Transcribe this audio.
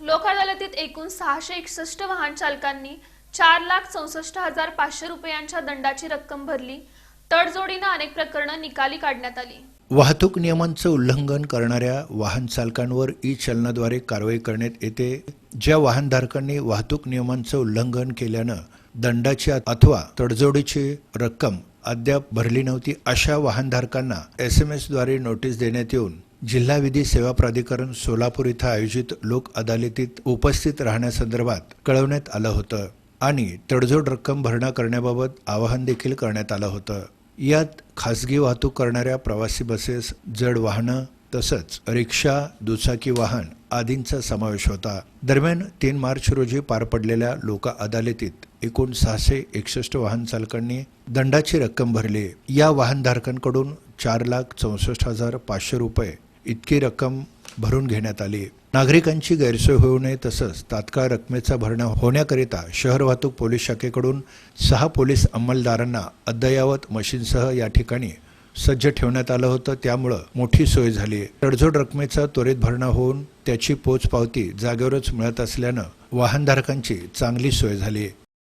लोक अदालतीत एकूण सहाशे एकसष्ट वाहन चालकांनी चार लाख चौसष्ट हजार पाचशे रुपयांच्या दंडाची रक्कम भरली. तडजोडीनं अनेक प्रकरणं निकाली काढण्यात आली. वाहतूक नियमांचं उल्लंघन करणाऱ्या वाहन चालकांवर ई चलनाद्वारे कारवाई करण्यात येते. ज्या वाहनधारकांनी वाहतूक नियमांचं उल्लंघन केल्यानं दंडाची अथवा तडजोडीची रक्कम अद्याप भरली नव्हती अशा वाहनधारकांना एस एम एसद्वारे नोटीस देण्यात येऊन जिल्हा विधी सेवा प्राधिकरण सोलापूर इथं आयोजित लोक अदालतीत उपस्थित राहण्यासंदर्भात कळवण्यात आलं होतं आणि तडजोड रक्कम भरणा करण्याबाबत आवाहन देखील करण्यात आलं होतं. यात खासगी वाहतूक करणाऱ्या प्रवासी बसेस जड वाहनं तसंच रिक्षा दुचाकी वाहन आदींचा समावेश होता. दरम्यान तीन मार्च रोजी पार पडलेल्या लोक अदालतीत एकूण सहाशे एकसष्ट वाहन चालकांनी दंडाची रक्कम भरली. या वाहनधारकांकडून चार लाख चौसष्ट हजार पाचशे रुपये इतकी रक्कम भरून घेण्यात आली. नागरिकांची गैरसोय होऊ नये तसंच तात्काळ रकमेचा भरणा होण्याकरिता शहर वाहतूक पोलीस शाखेकडून सहा पोलीस अंमलदारांना अद्ययावत मशीनसह या ठिकाणी सज्ज ठेवण्यात आलं होतं. त्यामुळं मोठी सोय झाली. तडजोड रकमेचा त्वरित भरणा होऊन त्याची पोचपावती जागेवरच मिळत असल्यानं वाहनधारकांची चांगली सोय झाली.